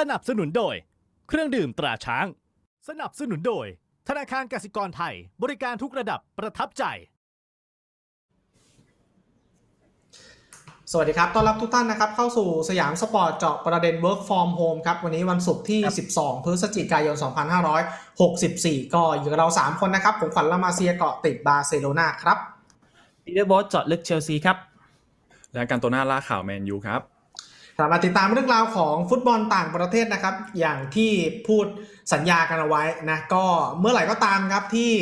สนับสนุนโดย เครื่องดื่มตราช้าง สนับสนุนโดย ธนาคารกสิกรไทย บริการทุกระดับประทับใจ สวัสดีครับ ต้อนรับทุกท่านนะครับ เข้าสู่สยามสปอร์ตเจาะประเด็น Work from Home ครับ วันนี้วันศุกร์ที่ 12 พฤศจิกายน 2564 ก็อยู่กับเรา 3 คนนะครับ ผมขวัญละมาเซียเกาะติดบาร์เซโลนาครับ ปีเตอร์โบอสเจาะลึกเชลซีครับ และการตัวหน้าล่าข่าวแมนยูครับ กลับมาติดตามเรื่องราวของฟุตบอลต่างประเทศนะครับ อย่างที่พูดสัญญากันเอาไว้นะ ก็เมื่อไหร่ก็ตามครับที่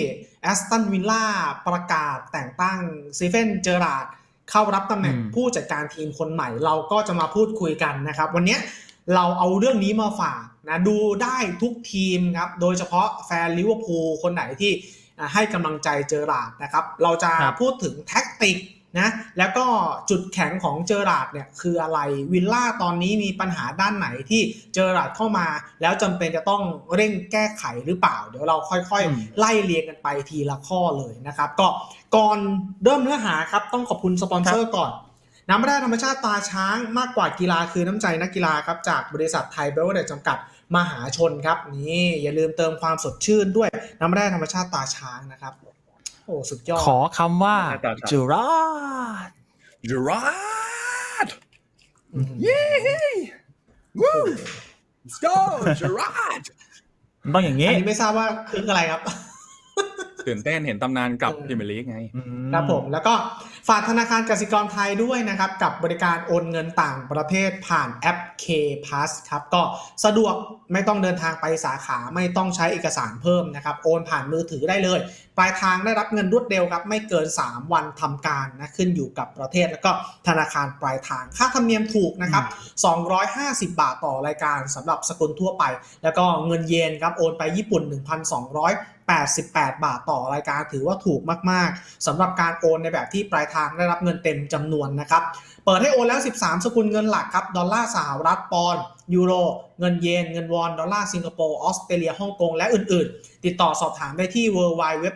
แอสตันวิลล่าประกาศแต่งตั้งซีเฟนเจอราร์ดเข้ารับตำแหน่งอืมผู้จัดการทีมคนใหม่ เราก็จะมาพูดคุยกันนะครับ วันเนี้ยเราเอาเรื่องนี้มาฝากนะดูได้ทุกทีมครับ โดยเฉพาะแฟนลิเวอร์พูลคนไหนที่อ่าให้กำลังใจเจอราร์ดนะครับ เราจะครับพูดถึงแท็กติก นะแล้วก็จุดแข็งของเจอราร์ดเนี่ยคืออะไรวิลล่าตอนนี้มีปัญหาด้านไหนที่เจอราร์ดเข้ามา แล้วจำเป็นจะต้องเร่งแก้ไขหรือเปล่า เดี๋ยวเราค่อยอืมๆไล่เรียงกันไปทีละข้อเลยนะครับ ก็ก่อนเริ่มเนื้อหาครับต้องขอบคุณสปอนเซอร์ก่อนน้ำแร่ธรรมชาติตาช้างมากกว่ากีฬาคือน้ำใจนักกีฬาครับจากบริษัทไทยเบลเดจำกัดมหาชนครับนี่อย่าลืมเติมความสดชื่นด้วยน้ำแร่ธรรมชาติตาช้างนะครับ โอ้สุดยอดขอคำว่าหน้าตาครับจูราดจูราดอืมเย้วู้ let's go จูราดมันต้องอย่างอันี้นนี้ไม่ทราบว่าคืออะไรครับ ตื่นเต้นเห็นตำนานกลับเออพรีเมียร์ลีกไงอืครับผม แล้วก็ฝากธนาคารกสิกรไทยด้วยนะครับ กับบริการโอนเงินต่างประเทศผ่านแอป K Pass ครับก็สะดวกไม่ต้องเดินทางไปสาขาไม่ต้องใช้เอกสารเพิ่มนะครับ โอนผ่านมือถือได้เลย ปลายทางได้รับเงินรวดเร็วครับ ไม่เกิน 3 วันทำการนะขึ้นอยู่กับประเทศแล้วก็ธนาคารปลายทางค่าธรรมเนียมถูกนะครับ 250 บาทต่อรายการสำหรับสกุลทั่วไป แล้วก็เงินเยนครับโอนไปญี่ปุ่น 1,288 บาทต่อรายการถือว่าถูกมาก ๆสำหรับการโอนในแบบที่ปลายทางได้รับเงินเต็มจำนวนนะครับเปิดให้โอนแล้ว 13 สกุลเงินหลักครับ ดอลลาร์สหรัฐปอนด์ยูโร เงินเยน เงินวอน ดอลลาร์สิงคโปร์ ออสเตรเลีย ฮ่องกง และอื่น ๆ ติดต่อสอบถามได้ที่ w w w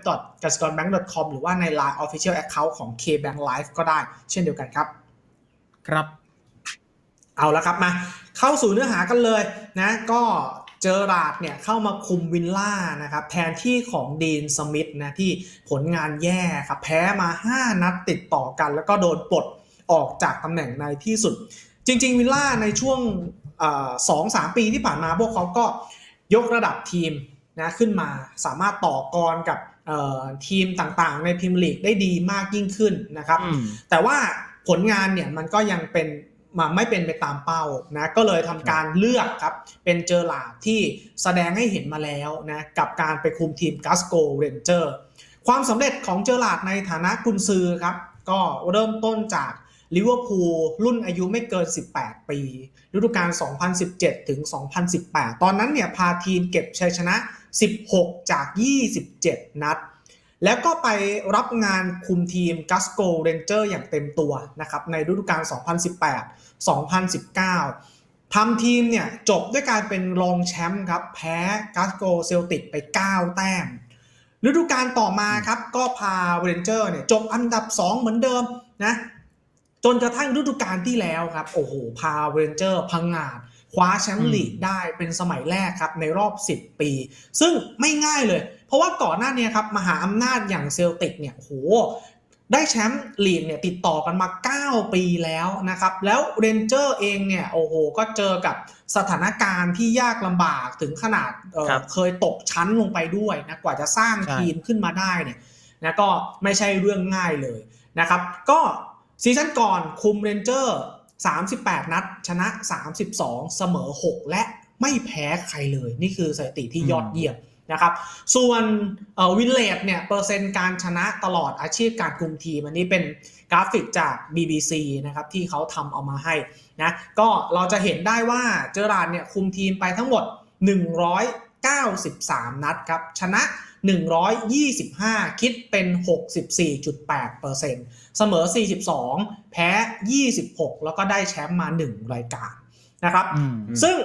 g a s c o r b a n k c o m หรือว่าใน Line Official Account ของ KBank Live ก็ได้ เช่นเดียวกันครับ ครับ เอาละครับมา เข้าสู่เนื้อหากันเลยนะ ก็ เจอราดเนี่ยเข้ามาคุมวิลล่านะครับแทนที่ของดีนสมิธนะที่ผลงานแย่ครับแพ้มา 5 นัดติดต่อกัน แล้วก็โดนปลดออกจากตำแหน่งในที่สุด จริง ๆ วิลล่าในช่วงสองสามปีที่ผ่านมาพวกเขาก็ยกระดับทีมนะขึ้นมาสามารถต่อกรกับเอ่อทีมต่างๆ ในพรีเมียร์ลีกได้ดีมากยิ่งขึ้นนะครับอืมแต่ว่าผลงานเนี่ยมันก็ยังเป็น มาไม่เป็นไปตามเป้านะก็เลยทำการเลือกครับเป็นเจอร์ลาร์ดที่แสดงให้เห็นมาแล้วนะกับการไปคุมทีมกัสโกเรนเจอร์ความสำเร็จของเจอร์ลาร์ดในฐานะกุนซือครับก็เริ่มต้นจากลิเวอร์พูลรุ่นอายุไม่เกิน 18 ปีฤดูกาล 2017 ถึง 2018 ตอนนั้นเนี่ยพาทีมเก็บชัยชนะ 16 จาก 27 นัด แล้วก็ไปรับงานคุมทีมกัสโกเรนเจอร์อย่างเต็มตัวนะครับในฤดูกาล 2018-2019ทำทีมเนี่ยจบด้วยการเป็นรองแชมป์ครับแพ้กัสโกเซลติกไป 9 แต้มฤดูกาลต่อมาครับก็พาเรนเจอร์เนี่ยจบอันดับ 2 เหมือนเดิมนะจนกระทั่งฤดูกาลที่แล้วครับโอ้โหพาเรนเจอร์พังงาดคว้าแชมป์ลีกได้เป็นสมัยแรกครับในรอบ 10 ปี ซึ่งไม่ง่ายเลย เพราะว่าก่อนหน้านี้ครับมหาอำนาจอย่างเซลติกเนี่ยโอ้โหได้แชมป์ลีกเนี่ยติดต่อกันมา 9 ปีแล้วนะครับ แล้วเรนเจอร์เองเนี่ยโอ้โหก็เจอกับสถานการณ์ที่ยากลำบากถึงขนาดเอ่อครับเคยตกชั้นลงไปด้วยนะกว่าจะสร้างใช่ทีมขึ้นมาได้เนี่ยนะก็ไม่ใช่เรื่องง่ายเลยนะครับ ก็ซีซั่นก่อนคุมเรนเจอร์38 นัด ชนะ 32 เสมอ 6 และไม่แพ้ใครเลย นี่คือสถิติที่ยอดเยี่ยม นะครับ ส่วนวินเลดเนี่ยเปอร์เซ็นต์การชนะตลอดอาชีพการคุมทีมอันนี้เป็นกราฟิกจาก BBC นะครับที่เขาทำเอามาให้นะก็เราจะเห็นได้ว่าเจอราร์ดเนี่ยคุมทีมไปทั้งหมด 193 นัดครับ ชนะ 125 คิดเป็น 64.8%เสมอ 42 แพ้ 26 แล้วก็ได้แชมป์มา 1 รายการนะครับอืมซึ่ง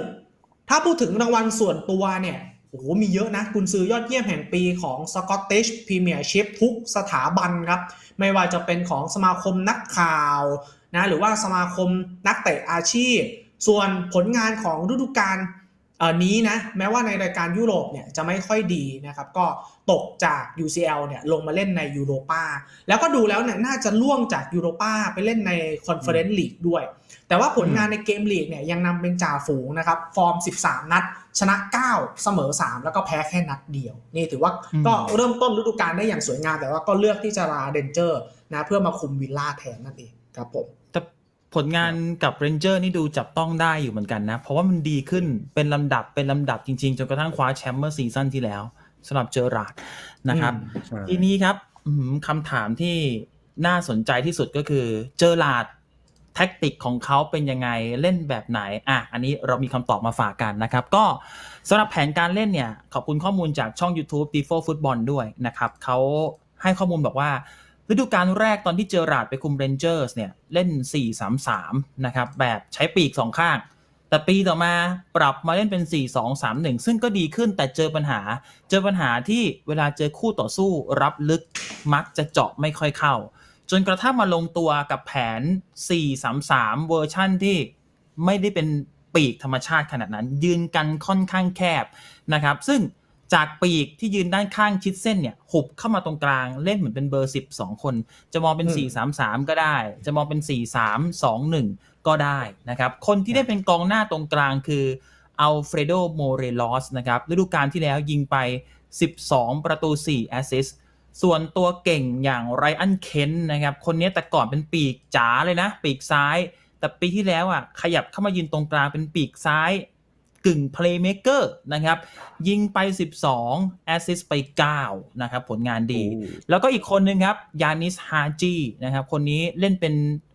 ถ้าพูดถึงรางวัลส่วนตัวเนี่ย โอ้โหมีเยอะนะกุนซือยอดเยี่ยมแห่งปีของ Scottish Premiership ทุกสถาบันครับ ไม่ว่าจะเป็นของสมาคมนักข่าวนะหรือว่าสมาคมนักเตะอาชีพ ส่วนผลงานของฤดูกาล นี้นะแม้ว่าในรายการยุโรปเนี่ยจะไม่ค่อยดีนะครับก็ตกจาก UCL เนี่ยลงมาเล่นในยูโรปาแล้วก็ดูแล้วเนี่ยน่าจะล่วงจากยูโรปาไปเล่นในคอนเฟอเรนซ์ลีกด้วย แต่ว่าผลงานในเกมลีกเนี่ยยังนำเป็นจ่าฝูงนะครับฟอร์ม 13 นัด ชนะ 9 เสมอ 3 แล้วก็แพ้แค่นัดเดียว นี่ถือว่าอืมก็เริ่มต้นฤดูกาลได้อย่างสวยงามแต่ว่าก็เลือกที่จะลาเดนเจอร์นะเพื่อมาคุมวิลล่าแทนนั่นเองครับผมแต่ ผลงานกับเรนเจอร์นี่ดูจับต้องได้อยู่เหมือนกันนะ เพราะว่ามันดีขึ้นเป็นลำดับเป็นลำดับจริงๆ จนกระทั่งคว้าแชมป์เมื่อซีซั่นที่แล้วสำหรับเจอราร์ดนะครับอืมทีนี้ครับอื้อหือคำถามที่น่าสนใจที่สุดก็คือเจอราร์ดแท็กติกของเขาเป็นยังไงเล่นแบบไหนอะอันนี้เรามีคำตอบมาฝากกันนะครับ ก็สำหรับแผนการเล่นเนี่ย ขอบคุณข้อมูลจากช่อง YouTube d e f o Football ด้วยนะครับเขาให้ข้อมูลบอกว่า ฤดูกาลแรกตอนที่เจอราดไปคุมเรนเจอร์สเนี่ยเล่น 4-3-3 นะครับ แบบใช้ปีกสองข้าง แต่ปีต่อมาปรับมาเล่นเป็น 4-2-3-1 ซึ่งก็ดีขึ้นแต่เจอปัญหา เจอปัญหาที่เวลาเจอคู่ต่อสู้รับลึกมักจะเจาะไม่ค่อยเข้า จนกระทั่งมาลงตัวกับแผน 4-3-3 เวอร์ชั่นที่ไม่ได้เป็นปีกธรรมชาติขนาดนั้น ยืนกันค่อนข้างแคบนะครับ ซึ่ง จากปีกที่ยืนด้านข้างชิดเส้นเนี่ยหุบเข้ามาตรงกลางเล่นเหมือนเป็นเบอร์10 2คน จะมองเป็นอืม4-3-3ก็ได้ จะมองเป็น4-3-2-1ก็ได้นะครับ คนที่ได้เป็นกองหน้าตรงกลางคืออัลเฟรโดโมเรลอสนะครับฤดูกาลที่แล้วยิงไป 12 ประตู4แอสซิสต์ส่วนตัวเก่งอย่างไรอันเคนนะครับ คนนี้แต่ก่อนเป็นปีกจ๋าเลยนะ ปีกซ้าย แต่ปีที่แล้วอะขยับเข้ามายืนตรงกลางเป็นปีกซ้าย กึ่งเพลย์เม k เกอร์นะครับ ยิงไป 12 แอสซิสต์ไป 9 นะครับ ผลงานดี แล้วก็อีกคนนึงครับ ยานิสฮาจีนะครับ คนนี้เล่นเป็น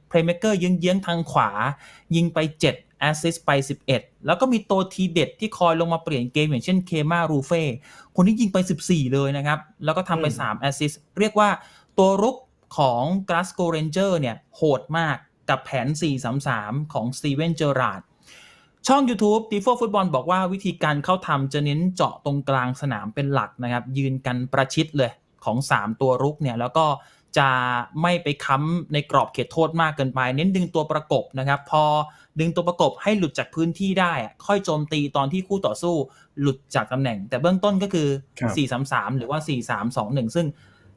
เพลย์เม k เกอร์เยื้องๆทางขวา ยิงไป 7แอสซิสต์ไป 11 แล้วก็มีตัวทีเด็ดที่คอยลงมาเปลี่ยนเกม อย่างเช่นเคมารูเฟ่ คนนี้ยิงไป 14 เลยนะครับ แล้วก็ทำไปอืม3แอสซิสต์เรียกว่าตัวรุกของ Glasgow Ranger เนี่ย โหดมากกับแผน 4-3-3 ของ Steven Gerrard ช่อง YouTube d e f o Football บอกว่าวิธีการเข้าทำจะเน้นเจาะตรงกลางสนามเป็นหลักนะครับ ยืนกันประชิดเลยของ 3 ตัวรุกเนี่ยแล้วก็จะไม่ไปค้ำในกรอบเขตโทษมากเกินไป เน้นดึงตัวประกบนะครับ พอดึงตัวประกบให้หลุดจากพื้นที่ได้อะค่อยโจมตีตอนที่คู่ต่อสู้หลุดจากตำแหน่ง แต่เบื้องต้นก็คือครับ4-3-3 หรือว่า 4-3-2-1 ซึ่ง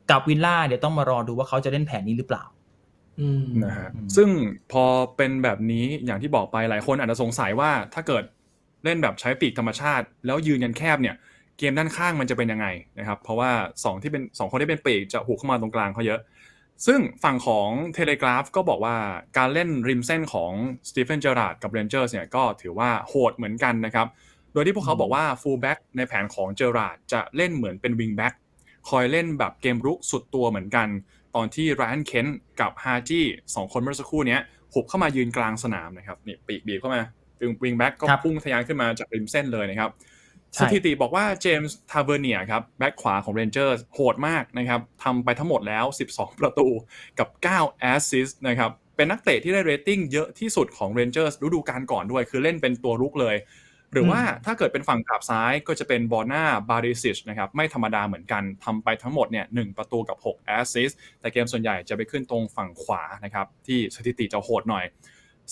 กับวิลล่าเดี๋ยวต้องมารอดูว่าเขาจะเล่นแผนนี้หรือเปล่าอืม นะฮะอืมซึ่งพอเป็นแบบนี้อย่างที่บอกไปหลายคนอาจจะสงสัยว่าถ้าเกิดเล่นแบบใช้ปีกธรรมชาติ แล้วยืนกันแคบเนี่ย เกมด้านข้างมันจะเป็นยังไงนะครับ เพราะว่าสองที่เป็นสองคนที่เป็นปีกจะหุกเข้ามาตรงกลางเขาเยอะ ซึ่งฝั่งของเทเลกราฟก็บอกว่าการเล่นริมเส้นของสตีเฟนเจอราร์ดกับเรนเจอร์สเนี่ยก็ถือว่าโหดเหมือนกันนะครับ โดยที่พวกเขาบอกว่าฟูลแบ็กในแผนของเจอราร์ดจะเล่นเหมือนเป็นวิงแบ็กคอยเล่นแบบเกมรุกสุดตัวเหมือนกัน ตอนที่ไรอันเคนกับฮาจี้สองคนเมื่อสักครู่เนี้ยหุบเข้ามายืนกลางสนามนะครับนี่ปีกบีบเข้ามาวิงแบ็กก็ครับพุ่งทะยานขึ้นมาจากริมเส้นเลยนะครับใช่สถิติบอกว่าเจมส์ทาเวเนียครับแบ็กขวาของเรนเจอร์โหดมากนะครับทำไปทั้งหมดแล้ว 12 ประตูกับ 9 แอสซิสต์นะครับเป็นนักเตะที่ได้เรตติ้งเยอะที่สุดของ Rangers ฤดูกาลก่อนด้วย คือเล่นเป็นตัวรุกเลย หรือว่าถ้าเกิดเป็นฝั่งกลับซ้ายก็จะเป็นบอร์นาบาริซิชนะครับไม่ธรรมดาเหมือนกันทำไปทั้งหมดเนี่ยหประตูกับ6แอสซิสต์แต่เกมส่วนใหญ่จะไปขึ้นตรงฝั่งขวานะครับที่สถิติจะโหดหน่อย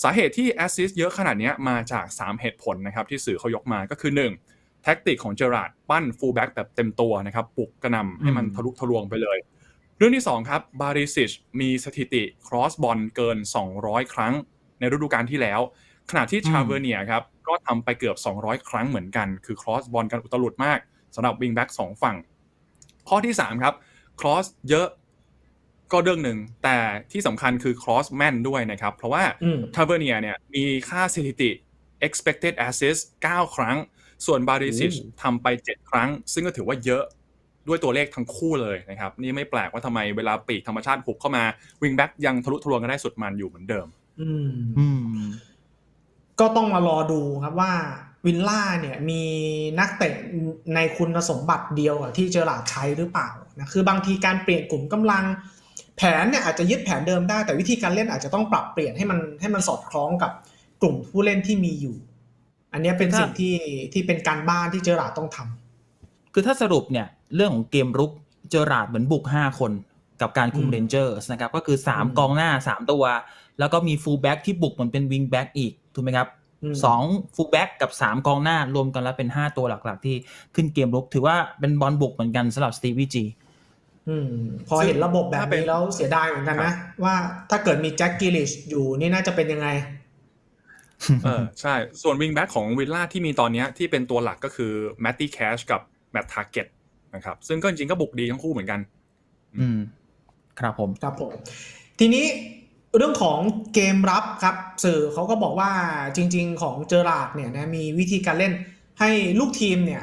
สาเหตุที่แอสซิสต์เยอะขนาดเนี้ยมาจาก 3 เหตุผลนะครับที่สื่อเขายกมาก็คือ 1. แท็กติกของเจอราร์ดปั้นฟูลแบ็กแบบเต็มตัวนะครับปลุกกระหนำให้มันอืมทะลุทะลวงไปเลยเรื่องที่ 2 ครับบาริซิชมีสถิติครอสบอลเกิน 200 ครั้งในฤดูกาลที่แล้ว ขณะที่ชาเวเนียครับก็ทำไปเกือบ 200 ครั้งเหมือนกัน คือครอสบอลกันอุตลุดมากสำหรับวิงแบ็กสองฝั่ง ข้อที่ 3 ครับครอสเยอะก็เรื่องหนึ่ง แต่ที่สำคัญคือครอสแม่นด้วยนะครับ เพราะว่าอืมทาเวเนียเนี่ยมีค่าสถิติ expected assist 9 ครั้ง ส่วนบาริซิชอืมทำไป 7 ครั้ง ซึ่งก็ถือว่าเยอะด้วยตัวเลขทั้งคู่เลยนะครับ นี่ไม่แปลกว่าทำไมเวลาปีกธรรมชาติหุบเข้ามาวิงแบ็กยังทะลุทะลวงกันได้สุดมันอยู่เหมือนเดิมอืมอืม ก็ต้องมารอดูครับว่าวิลล่าเนี่ยมีนักเตะในคุณสมบัติเดียวกับที่เจอหลาร์ดใช้หรือเปล่านะคือบางทีการเปลี่ยนกลุ่มกำลัง แผนเนี่ยอาจจะยึดแผนเดิมได้ แต่วิธีการเล่นอาจจะต้องปรับเปลี่ยนให้มันให้มันสอดคล้องกับกลุ่มผู้เล่นที่มีอยู่ อันเนี้ยเป็นถ้าสิ่งที่ที่เป็นการบ้านที่เจอหลาร์ดต้องทำคือถ้าสรุปเนี่ยเรื่องของเกมรุกเจอราร์ดเหมือนบุก5คนกับการคุมอืมเรนเจอร์สนะครับก็คืออืม3กองหน้า 3 ตัว แล้วก็มีฟูลแบ็กที่บุกเหมือนเป็นวิงแบ็กอีก ถูกไหมครับอืมสองฟูลแบ็กกับสามกองหน้ารวมกันแล้วเป็นห้าตัวหลักๆ ที่ขึ้นเกมรุก ถือว่าเป็นบอลบุกเหมือนกันสำหรับสตีวีจีอืมพอเห็นระบบแบบถ้าเป็นนี้แล้วเสียดายเหมือนกันครันะบว่าถ้าเกิดมีแจ็คกิลิชอยู่นี่น่าจะเป็นยังไง เออใช่ ส่วนวิงแบ็กของวิลล่าที่มีตอนเนี้ยที่เป็นตัวหลักก็คือแมตตี้แคชกับแมตทาร์เก็ตนะครับ ซึ่งก็จริงๆก็บุกดีทั้งคู่เหมือนกัน อืม ครับผม ครับผม ทีนี้ เรื่องของเกมรับครับสื่อเขาก็บอกว่าจริง ๆ ของเจอราร์ดเนี่ยนะมีวิธีการเล่นให้ลูกทีมเนี่ย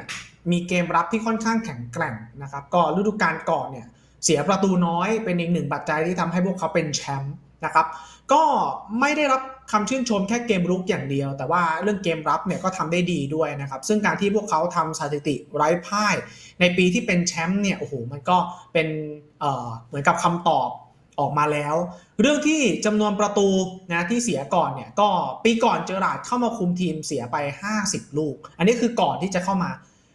มีเกมรับที่ค่อนข้างแข็งแกร่งนะครับก็ฤดูกาลก่อนเนี่ยเสียประตูน้อยเป็นอีกหนึ่งปัจจัยที่ทำให้พวกเขาเป็นแชมป์นะครับก็ไม่ได้รับคำชื่นชมแค่เกมรุกอย่างเดียว แต่ว่าเรื่องเกมรับเนี่ยก็ทำได้ดีด้วยนะครับ ซึ่งการที่พวกเขาทำสถิติไร้พ่าย ในปีที่เป็นแชมป์เนี่ยโอ้โหมันก็เป็นเเหมือนกับคำตอบ ออกมาแล้ว เรื่องที่จำนวนประตูนะที่เสียก่อนเนี่ยก็ปีก่อนเจอราร์ดเข้ามาคุมทีมเสียไป 50 ลูก อันนี้คือก่อนที่จะเข้ามา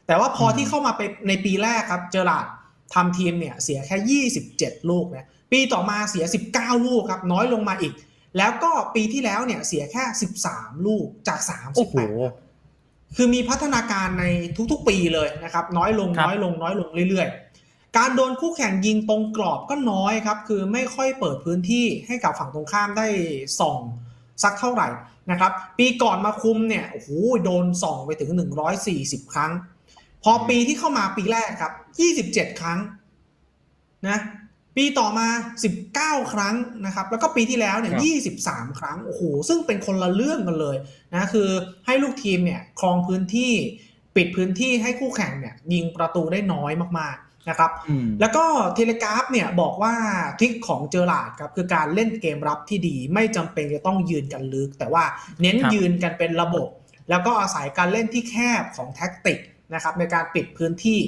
แต่ว่าพออืมที่เข้ามาไปในปีแรกครับเจอราร์ดทำทีมเนี่ยเสียแค่ 27 ลูกนะปีต่อมาเสีย 19 ลูกครับน้อยลงมาอีก แล้วก็ปีที่แล้วเนี่ยเสียแค่ 13 ลูกจากโอ้โห38คือมีพัฒนาการในทุกๆปีเลยนะครับ น้อยลงครับน้อยลงน้อยลงเรื่อยๆ การโดนคู่แข่งยิงตรงกรอบก็น้อยครับ คือไม่ค่อยเปิดพื้นที่ให้กับฝั่งตรงข้ามได้ส่องสักเท่าไหร่นะครับ ปีก่อนมาคุมเนี่ยโอ้โหโดนส่องไปถึง 140 ครั้ง พอปีที่เข้ามาปีแรกครับ 27 ครั้งนะปีต่อมา 19 ครั้งนะครับ แล้วก็ปีที่แล้วเนี่ยครับ23 ครั้งโอ้โหซึ่งเป็นคนละเรื่องกันเลยนะคือให้ลูกทีมเนี่ยครองพื้นที่ปิดพื้นที่ให้คู่แข่งเนี่ยยิงประตูได้น้อยมากๆ นะครับอืมแล้วก็เทเลกราฟเนี่ยบอกว่าทริคของเจอราร์ดครับคือการเล่นเกมรับที่ดีไม่จำเป็นจะต้องยืนกันลึก แต่ว่าเน้นครับยืนกันเป็นระบบ แล้วก็อาศัยการเล่นที่แคบของแท็กติกนะครับในการปิดพื้นที่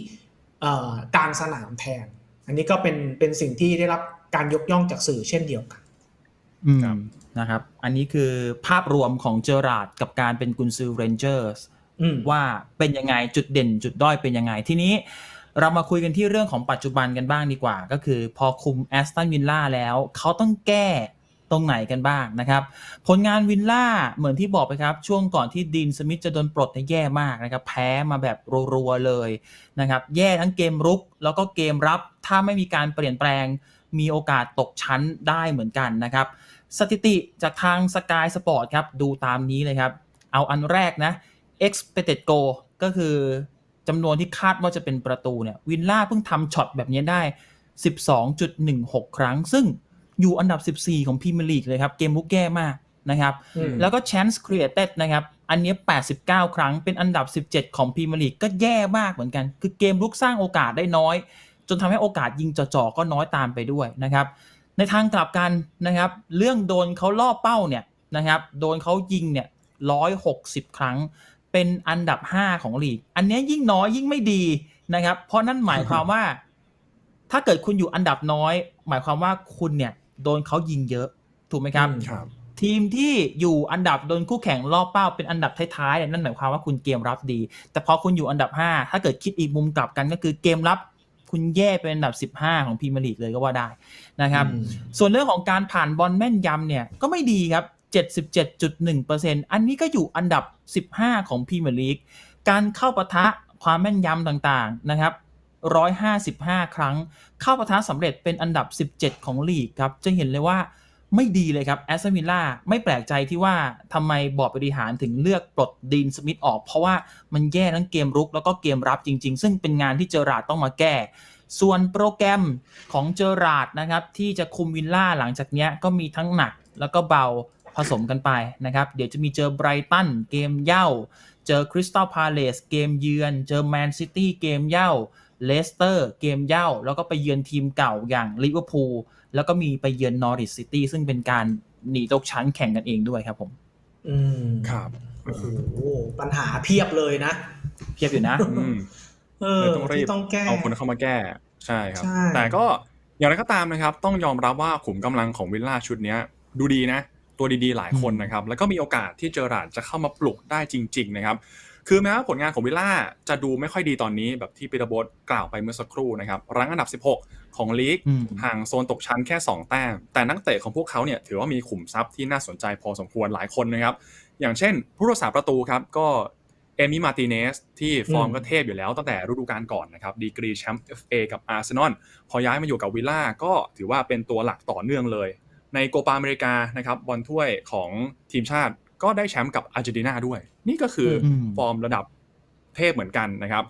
เอ่อกลางสนามแทน อันนี้ก็เป็นเป็นสิ่งที่ได้รับการยกย่องจากสื่อเช่นเดียวกันอืมครับนะครับ อันนี้คือภาพรวมของเจอราร์ดกับการเป็นกุนซือเรนเจอร์สอืมว่าเป็นยังไงจุดเด่นจุดด้อยเป็นยังไงทีนี้ เรามาคุยกันที่เรื่องของปัจจุบันกันบ้างดีกว่า ก็คือพอคุมแอสตันวินล่าแล้วเขาต้องแก้ตรงไหนกันบ้างนะครับ ผลงานวินล่าเหมือนที่บอกไปครับ ช่วงก่อนที่ดีนสมิธจะโดนปลดเนี่ยแย่มากนะครับ แพ้มาแบบรัวๆเลยนะครับ แย่ทั้งเกมรุกแล้วก็เกมรับ ถ้าไม่มีการเปลี่ยนแปลง มีโอกาสตกชั้นได้เหมือนกันนะครับ สถิติจากทาง Sky Sport ครับ ดูตามนี้เลยครับ เอาอันแรกนะ expected goal ก็คือ จำนวนที่คาดว่าจะเป็นประตูเนี่ยวินล่าเพิ่งทำช็อตแบบนี้ได้ 12.16 ครั้ง ซึ่งอยู่อันดับ 14 ของพรีเมียร์ลีกเลยครับเกมลุกแย่มากนะครับอืมแล้วก็ chance created นะครับอันเนี้ย89 ครั้งเป็นอันดับ 17 ของพรีเมียร์ลีกก็แย่มากเหมือนกัน คือเกมลุกสร้างโอกาสได้น้อย จนทำให้โอกาสยิงจ่อๆก็น้อยตามไปด้วยนะครับในทางกลับกันนะครับ เรื่องโดนเขาล่อเป้าเนี่ยนะครับ โดนเขายิงเนี่ย160ครั้ง เป็นอันดับ5ของลีก อันเนี้ยยิ่งน้อยยิ่งไม่ดีนะครับ เพราะนั่นหมายความว่า ถ้าเกิดคุณอยู่อันดับน้อย หมายความว่าคุณเนี่ยโดนเขายิงเยอะ ถูกไหมครับอืมครับทีมที่อยู่อันดับโดนคู่แข่งล่อเป้าเป็นอันดับท้ายๆเนี่ยนั่นหมายความว่าคุณเกมรับดี แต่พอคุณอยู่อันดับ 5 ถ้าเกิดคิดอีกมุมกลับกันก็คือเกมรับคุณแย่เป็นอันดับ 15 ของพรีเมียร์ลีกเลยก็ว่าได้นะครับอืมส่วนเรื่องของการผ่านบอลแม่นยำเนี่ยก็ไม่ดีครับ 77.1%อันนี้ก็อยู่อันดับ 15 ของพรีเมียร์ลีก การเข้าปะทะความแม่นยำต่างๆนะครับ 155 ครั้ง เข้าปะทะสำเร็จเป็นอันดับ 17 ของลีกครับ จะเห็นเลยว่าไม่ดีเลยครับแอสตันวิลล่าไม่แปลกใจที่ว่าทำไมบอร์ดบริหารถึงเลือกปลดดีนสมิธออก เพราะว่ามันแย่ทั้งเกมรุกแล้วก็เกมรับจริง ๆ ซึ่งเป็นงานที่เจอราร์ดต้องมาแก้ ส่วนโปรแกรมของเจอราร์ดนะครับที่จะคุมวิลล่าหลังจากนี้ก็มีทั้งหนักแล้วก็เบา ผสมกันไปนะครับ เดี๋ยวจะมีเจอไบรตันเกมเย่า เจอคริสตัลพาเลสเกมเยือน เจอแมนซิตี้เกมเย่าเลสเตอร์เกมเย่า แล้วก็ไปเยือนทีมเก่าอย่างลิเวอร์พูลแล้วก็มีไปเยือนนอริ c ซิตี้ซึ่งเป็นการหนีตกชั้นแข่งกันเองด้วยครับผม อืมครับโอ้โหปัญหาเพียบเลยนะ เพียบอยู่นะอืมเออเลยต้องรีบที่ต้องแก้เอาคนเข้ามาแก้ ใช่ครับใช่แต่ก็อย่างไรก็ตามนะครับ ต้องยอมรับว่าขุมกำลังของวิลล่าชุดเนี้ย ดูดีนะ ตัวดีๆ หลายคนนะครับ แล้วก็มีโอกาสที่เจอราร์ดจะเข้ามาปลุกได้จริง ๆ นะครับ คือแม้ว่าผลงานของวิลล่าจะดูไม่ค่อยดีตอนนี้แบบที่ปีระบดกล่าวไปเมื่อสักครู่นะครับ รั้งอันดับ 16 ของลีกอืมห่างโซนตกชั้นแค่ 2 แต้ม แต่นักเตะของพวกเขาเนี่ยถือว่ามีขุมทรัพย์ที่น่าสนใจพอสมควรหลายคนนะครับ อย่างเช่น ผู้รักษาประตูครับก็เอมิมาติเนสที่ฟอร์มอืมก็เทพอยู่แล้วตั้งแต่ฤดูกาลก่อนนะครับ ดีกรีแชมป์ FA กับอาร์เซนอลพอย้ายมาอยู่กับวิลล่าก็ถือว่าเป็นตัวหลักต่อเนื่องเลย ในโกปาอเมริกานะครับบอลถ้วยของทีมชาติก็ได้แชมป์กับอาร์เจนตินาด้วย นี่ก็คืออมฟอร์มระดับเทพเหมือนกันนะครับ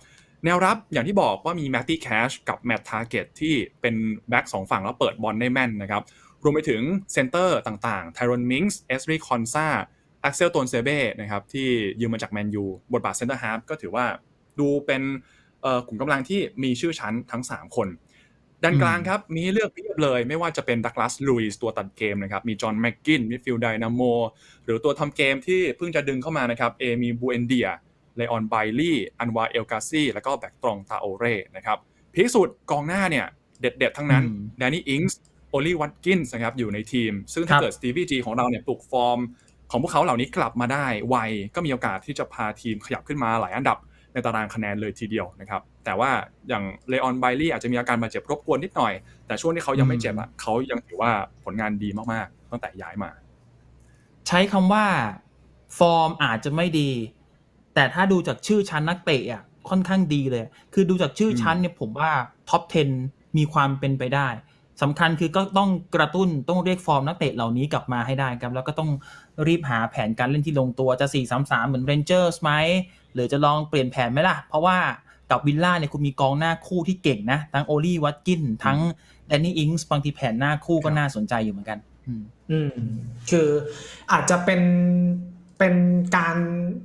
แนวรับอย่างที่บอกว่ามีแมตตี้แคชกับแมตต์ทาร์เก็ตที่เป็นแบ็กสองฝั่งแล้วเปิดบอลได้แม่นนะครับ รวมไปถึงเซนเตอร์ต่างๆไทรอนมิงส์เอสรีคอนซาอักเซลโตนเซเบ้นะครับที่ยืมมาจากแมนยูบทบาทเซนเตอร์ฮาร์ฟก็ถือว่าดูเป็นเอ่อกลุ่มกำลังที่มีชื่อชั้นทั้ง 3 คน ด้านกลางครับ มีให้เลือกเพียบเลยไม่ว่าจะเป็นดักลาสลุยส์ตัวตัดเกมนะครับ มีจอห์นแม็กกินมิดฟิลด์ไดนาโมหรือตัวทำเกมที่เพิ่งจะดึงเข้ามานะครับ เอมีบูเอนเดียเลออนไบลี่อันวาเอลกาซีแล้วก็แบ็กตรองตาโอเร่นะครับพีคสุดกองหน้าเนี่ยเด็ดๆ ทั้งนั้นอืมแดนนี่อิงส์โอลีวัตกินส์นะครับอยู่ในทีม ซึ่งคถ้ารับเกิดสตีวีจีของเราเนี่ยปลุกฟอร์ม ของพวกเขาเหล่านี้กลับมาได้ไวก็มีโอกาสที่จะพาทีมขยับขึ้นมาหลายอันดับ ในตารางคะแนนเลยทีเดียวนะครับ แต่ว่าอย่างเลออนไบลี่อาจจะมีอาการบาดเจ็บรบกวนนิดหน่อย แต่ช่วงที่เขายังไม่เจ็บอะเขายังถือว่าผลงานดีมากๆตั้งแต่ย้ายมา ใช้คำว่าฟอร์มอาจจะไม่ดี แต่ถ้าดูจากชื่อชั้นนักเตะอะค่อนข้างดีเลย คือดูจากชื่อชั้นเนี่ยผมว่าท็อป 10 มีความเป็นไปได้สำคัญคือก็ต้องกระตุ้นต้องเรียกฟอร์มนักเตะเหล่านี้กลับมาให้ได้ครับ แล้วก็ต้องรีบหาแผนการเล่นที่ลงตัวจะ 4-3-3 เหมือนเรนเจอร์สไหม หรือจะลองเปลี่ยนแผนไหมล่ะ เพราะว่ากับวิลล่าเนี่ยคุณมีกองหน้าคู่ที่เก่งนะ ทั้งโอลี่วัตกิน ทั้งแดนนี่อิงส์บางทีแผนหน้าคู่ก็น่าสนใจอยู่เหมือนกัน อืมอืมคืออาจจะเป็นเป็นการ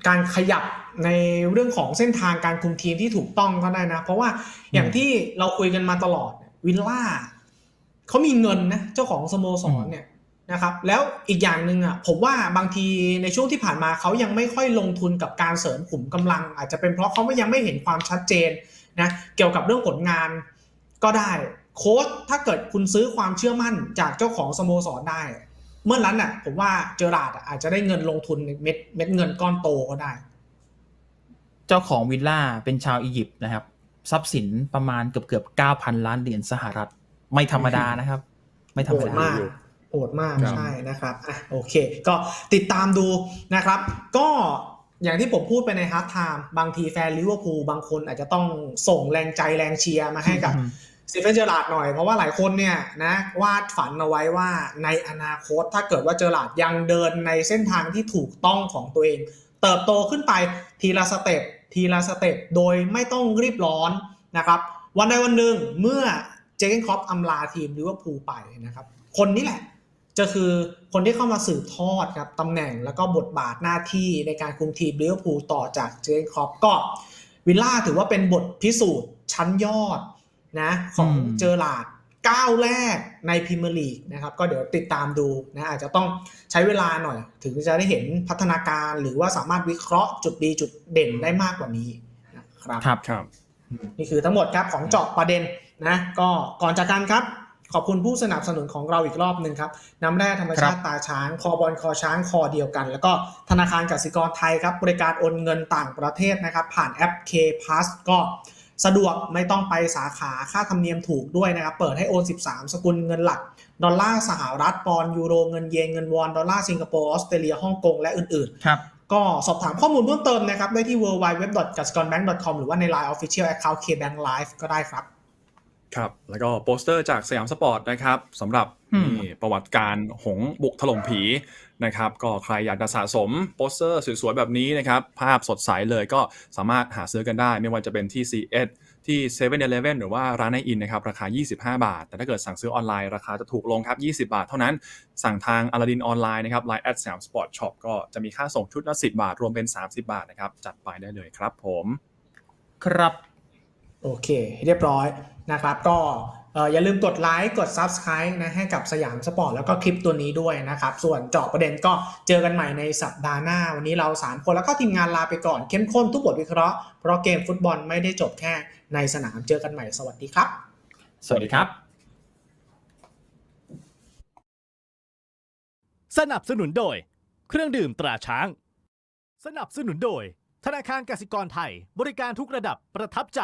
การขยับในเรื่องของเส้นทางการคุมทีมที่ถูกต้องก็ได้นะ เพราะว่าอย่างที่เราคุยกันมาตลอดเนี่ยวิลล่าเขามีเงินนะ เจ้าของสโมสรเนี่ย นะครับแล้วอีกอย่างหนึ่งอะผมว่าบางทีในช่วงที่ผ่านมาเขายังไม่ค่อยลงทุนกับการเสริมขุมกำลัง อาจจะเป็นเพราะเขายังไม่เห็นความชัดเจนนะเกี่ยวกับเรื่องผลงานก็ได้โค้ชถ้าเกิดคุณซื้อความเชื่อมั่นจากเจ้าของสโมสรได้ เมื่อนั้นน่ะ ผมว่าเจอราร์ดอะอาจจะได้เงินลงทุนเม็ดเม็ดเงินก้อนโตก็ได้ เจ้าของวิลล่าเป็นชาวอียิปต์นะครับ ทรัพย์สินประมาณเกือบเกือบเก้าพันล้านเหรียญสหรัฐ ไม่ธรรมดานะครับ ไม่ธรรโหมดดามาก โหดมากครับใช่นะครับอะโอเค ก็ติดตามดูนะครับ ก็อย่างที่ผมพูดไปในฮาร์ t ไทม์บางทีแฟนลิเวอร์พูลบางคนอาจจะต้องส่งแรงใจแรงเชียร์มาให้กับอืมสตีเฟนเจอราร์ดหน่อย เพราะว่าหลายคนเนี่ยนะวาดฝันเอาไว้ว่าในอนาคตถ้าเกิดว่าเจอราร์ดยังเดินในเส้นทางที่ถูกต้องของตัวเอง เติบโตขึ้นไปทีละสเต็ปทีละสเต็ปโดยไม่ต้องรีบร้อนนะครับ วันใดวันหนึ่งเมื่อเจเกนครอปอำลาทีมลิเวอร์พูลไปนะครับ คนนี้แหละ จะคือคนที่เข้ามาสืบทอดครับตำแหน่งแล้วก็บทบาทหน้าที่ในการคุมทีมลิเวอร์พูลต่อจากเจเกนครอปก็วิลล่าถือว่าเป็นบทพิสูจน์ชั้นยอดนะของอืมเจอราร์ดก้าวแรกในพรีเมียร์ลีกนะครับก็เดี๋ยวติดตามดูนะอาจจะต้องใช้เวลาหน่อย ถึงจะได้เห็นพัฒนาการหรือว่าสามารถวิเคราะห์จุดดีจุดเด่นได้มากกว่านี้นะครับครับครับนี่คือทั้งหมดครับของเจาะประเด็นนะก็ก่อนจากกันครับ ขอบคุณผู้สนับสนุนของเราอีกรอบหนึ่งครับ น้ำแร่ธรรมชาติตาช้าง คอบอลคอช้างคอเดียวกัน แล้วก็ธนาคารกสิกรไทยครับ บริการโอนเงินต่างประเทศนะครับ ผ่านแอป K Pass ก็สะดวกไม่ต้องไปสาขาค่าธรรมเนียมถูกด้วยนะครับ เปิดให้โอน 13 สกุลเงินหลัก ดอลลาร์สหรัฐปอนด์ยูโรเงินเยนเงินวอนดอลลาร์สิงคโปร์ออสเตรเลียฮ่องกงและอื่นๆครับก็สอบถามข้อมูลเพิ่มเติมนะครับ ได้ที่ w w w g a s c o n b a n k c o m หรือว่าใน Line Official Account KBank Live ก็ได้ครับ ครับ แล้วก็โปสเตอร์จากสยามสปอร์ตนะครับสำหรับอืมนี่ประวัติการหงส์บุกถล่มผีนะครับ ก็ใครอยากจะสะสมโปสเตอร์สวยๆแบบนี้นะครับ ภาพสดใสเลยก็สามารถหาซื้อกันได้ ไม่ว่าจะเป็นที่ CS ที่7 e เ e ่ e อหรือว่าร้านในอินนะครับ ราคา 25 บาท แต่ถ้าเกิดสั่งซื้อออนไลน์ ราคาจะถูกลงครับ 20 บาทเท่านั้น สั่งทางอลาดินออนไลน์นะครับ Line แอดสยามสปอร์ตช็อปก็จะมีค่าส่งชุดละ 10 บาท รวมเป็น 30 บาทนะครับ จัดไปได้เลยครับผม ครับ โอเค เรียบร้อย นะครับ ก็เอ่ออย่าลืมกดไลค์กด Subscribe นะให้กับสยามสปอร์ตแล้วก็คลิปตัวนี้ด้วยนะครับ ส่วนเจาะประเด็นก็เจอกันใหม่ในสัปดาห์หน้า วันนี้เรา 3 คนแล้วก็ทีมงานลาไปก่อนเข้มข้นทุกบทวิเคราะห์เพราะเกมฟุตบอลไม่ได้จบแค่ในสนามเจอกันใหม่สวัสดีครับ สวัสดีครับ สนับสนุนโดย เครื่องดื่มตราช้าง สนับสนุนโดย ธนาคารกสิกรไทย บริการทุกระดับประทับใจ